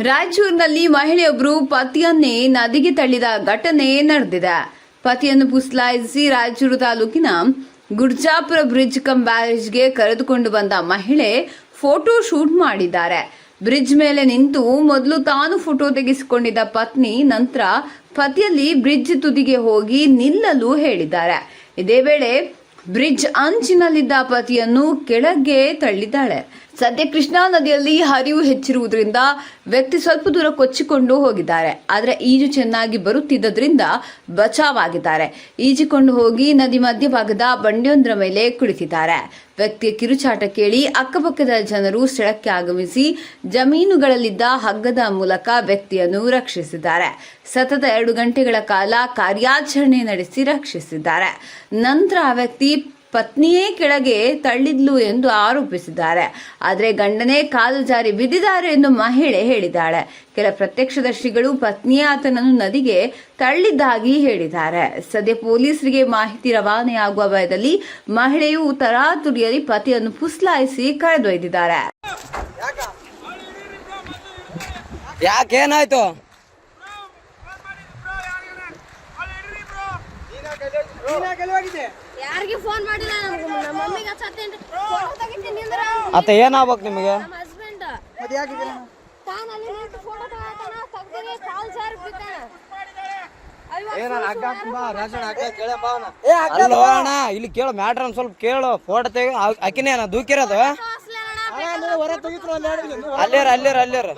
ರಾಯಚೂರಿನಲ್ಲಿ ಮಹಿಳೆಯೊಬ್ಬರು ಪತಿಯನ್ನೇ ನದಿಗೆ ತಳ್ಳಿದ ಘಟನೆ ನಡೆದಿದೆ. ಪತಿಯನ್ನು ಪುಸ್ಲಾಯಿಸಿ ರಾಯಚೂರು ತಾಲೂಕಿನ ಗುರ್ಜಾಪುರ ಬ್ರಿಡ್ಜ್ ಕಂ ಬ್ಯಾರೇಜ್ಗೆ ಕರೆದುಕೊಂಡು ಬಂದ ಮಹಿಳೆ ಫೋಟೋ ಶೂಟ್ ಮಾಡಿದ್ದಾರೆ. ಬ್ರಿಡ್ಜ್ ಮೇಲೆ ನಿಂತು ಮೊದಲು ತಾನು ಫೋಟೋ ತೆಗೆಸಿಕೊಂಡಿದ್ದ ಪತ್ನಿ, ನಂತರ ಪತಿಯಲ್ಲಿ ಬ್ರಿಡ್ಜ್ ತುದಿಗೆ ಹೋಗಿ ನಿಲ್ಲಲು ಹೇಳಿದ್ದಾರೆ. ಇದೇ ವೇಳೆ ಬ್ರಿಡ್ಜ್ ಅಂಚಿನಲ್ಲಿದ್ದ ಪತಿಯನ್ನು ಕೆಳಗೆ ತಳ್ಳಿದ್ದಾಳೆ. ಸದ್ಯ ಕೃಷ್ಣಾ ನದಿಯಲ್ಲಿ ಹರಿವು ಹೆಚ್ಚಿರುವುದರಿಂದ ವ್ಯಕ್ತಿ ಸ್ವಲ್ಪ ದೂರ ಕೊಚ್ಚಿಕೊಂಡು ಹೋಗಿದ್ದಾರೆ. ಆದರೆ ಈಜು ಚೆನ್ನಾಗಿ ಬರುತ್ತಿದ್ದರಿಂದ ಬಚಾವಾಗಿದ್ದಾರೆ. ಈಜಿಕೊಂಡು ಹೋಗಿ ನದಿ ಮಧ್ಯಭಾಗದ ಬಂಡೆಯೊಂದರ ಮೇಲೆ ಕುಳಿತಿದ್ದಾರೆ. ವ್ಯಕ್ತಿಯ ಕಿರುಚಾಟ ಕೇಳಿ ಅಕ್ಕಪಕ್ಕದ ಜನರು ಸ್ಥಳಕ್ಕೆ ಆಗಮಿಸಿ ಜಮೀನುಗಳಲ್ಲಿದ್ದ ಹಗ್ಗದ ಮೂಲಕ ವ್ಯಕ್ತಿಯನ್ನು ರಕ್ಷಿಸಿದ್ದಾರೆ. ಸತತ ಎರಡು ಗಂಟೆಗಳ ಕಾಲ ಕಾರ್ಯಾಚರಣೆ ನಡೆಸಿ ರಕ್ಷಿಸಿದ್ದಾರೆ. ನಂತರ ಆ ವ್ಯಕ್ತಿ ಪತ್ನಿಯೇ ಕೆಳಗೆ ತಳ್ಳಿದ್ಲು ಎಂದು ಆರೋಪಿಸಿದ್ದಾರೆ. ಆದರೆ ಗಂಡನೇ ಕಾಲು ಜಾರಿ ಬಿದ್ದಿದ್ದಾರೆ ಎಂದು ಮಹಿಳೆ ಹೇಳಿದ್ದಾಳೆ. ಕೆಲ ಪ್ರತ್ಯಕ್ಷದರ್ಶಿಗಳು ಪತ್ನಿಯ ಆತನನ್ನು ನದಿಗೆ ತಳ್ಳಿದ್ದಾಗಿ ಹೇಳಿದ್ದಾರೆ. ಸದ್ಯ ಪೊಲೀಸರಿಗೆ ಮಾಹಿತಿ ರವಾನೆಯಾಗುವ ಭಯದಲ್ಲಿ ಮಹಿಳೆಯು ತರಾತುರಿಯಲ್ಲಿ ಪತಿಯನ್ನು ಪುಸ್ಲಾಯಿಸಿ ಕರೆದೊಯ್ದಿದ್ದಾರೆ ಯಾಕೇನಾಯ್ತು? ಯಾರಿಗೆ ಫೋನ್ ಮಾಡಿಲ್ಲ? ನಮ್ಗೆ ನಮ್ಮ ಮಮ್ಮಿಗೆ ಹಚ್ಚತ್ತೇನ್ರಿ. ಫೋಟೋ ತೆಗಿತೀನಿ ನಿಂದ್ರ? ಅತ್ತ ಏನಾಗ್ಬೇಕು ನಿಮಗೆ? ನಮ್ಮ ಹಸ್ಬೆಂಡ್ ತಾನು ಅಲ್ಲಿ ನಿಂತು ಫೋಟೋ ತಗೋತಾನ ತೆಗ್ದಿಗೆ ಕಾಲ್ ಜಾರಿ ಬಿದ್ದಾನ. ಅಲ್ಲೋ ಅಣ್ಣ ಇಲ್ಲಿ ಕೇಳು ಮ್ಯಾಟ್ರ್ ಒಂದ್ ಸ್ವಲ್ಪ ಕೇಳು ಫೋಟೋ ತೆಗಿ ಅಕ್ಕಿನೇ ನಾ ದೂಕಿರೋದು? ಅಲ್ಲೇರ ಅಲ್ಲೇರ ಅಲ್ಲೇರ.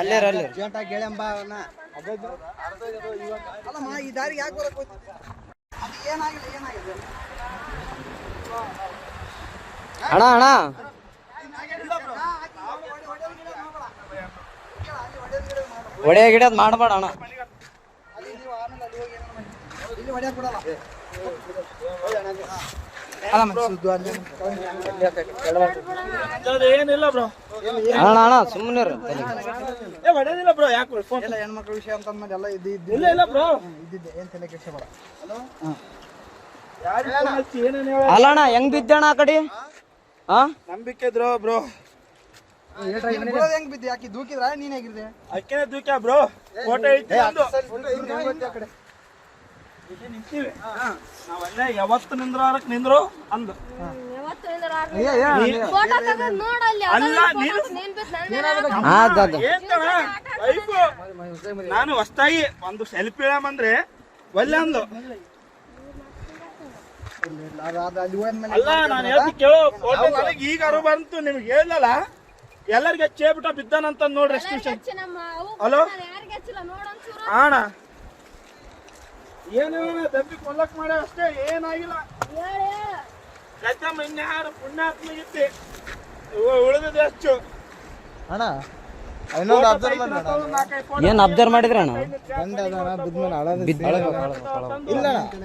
ಅಲ್ಲೇರ ಅಲ್ಲೇರ ಅಣ್ಣ ಅಣ್ಣ. ಒಡೆಯ ಗಿಡದ್ ಮಾಡಬೇಡ ಅಣ್ಣ. ಏನಿಲ್ಲ ಬ್ರೋ. ಅಣ್ಣ ಅಣ್ಣ ಸುಮ್ಮನೆ ಏ ಹೊಡೆದಿಲ್ಲ ಬ್ರೋ ಯಾಕೆ ಫೋನ್ ಹೆಣ್ಮಕ್ಳ ವಿಷಯ ಅಂತ ಅಂದ್ಮೇಲೆ ಎಲ್ಲ ಇದು ಇದ್ದು ಇಲ್ಲ ಇಲ್ಲ ಬ್ರೋ ಇದ್ದಿದ್ದೆ. ಏನು ತಲೆ ಅಲ್ಲ ಅಣ್ಣ ಹೆಂಗ್ ಬಿದ್ದಣ್ಣ ಆ ಕಡೆ? ಹಾ ನಂಬಿಕೆ ಇದ್ರು ಬ್ರೋ ಹೆಂಗ್ ಬಿದ್ದೆ? ಯಾಕೆ ದೂಕಿದ್ರ? ನೀನ್ ಹೇಗಿದ್ದೆ ಅಕ್ಕೇನೆ ದೂಕ್ಯ ಬ್ರೋ ಫೋಟೋ ಇಲ್ಲಿ ನಿಂತೀವಿ ನಾವಲ್ಲೇ ಯಾವತ್ತು ನಿಂದ್ರಕ್ ನಿಂದ್ರು ಅಂದು ಯಾವತ್ತು ನಿಂದ್ರ ಅದ. ನಾನು ಹೊಸ್ತಾಗಿ ಒಂದು ಸೆಲ್ಫಿ ಹೇಳಂದ್ರೆ ಒಳ್ಳೆ ಅಂದು ಅಲ್ಲಿ ನಾನು ಹೇಳ್ತಿ ಕೇಳೋ ಫೋಟೋ ನನಗೆ ಈಗ ಅರು ಬಂತು ನಿಮ್ಗೆ ಹೇಳಲ್ಲ ಎಲ್ಲರಿಗೆ ಚೇಬಿಟ ಬಿದ್ದಾನಂತ ನೋಡ್ರಿ ಎಷ್ಟು ಹಲೋ? ಅಣ್ಣ ಏನು ದಬ್ಬಿ ಕೊಲ್ಲಕ್ ಮಾಡ ಅಷ್ಟೇ ಏನಾಗಿಲ್ಲ. ಇನ್ಯಾರು ಹೆಚ್ಚು ಅಣ್ಣ ಇನ್ನೊಂದು ಅಬ್ಸರ್ವ್ ಮಾಡಿ ಏನ್ ಅಬ್ಸರ್ವ್ ಮಾಡಿದ್ರ ಅಣ್ಣ? ಗಂಡ ಅದಾನ ಬಿದ್ಮೇಲೆ ಅಳದ ಇಲ್ಲ ಅಣ್ಣ.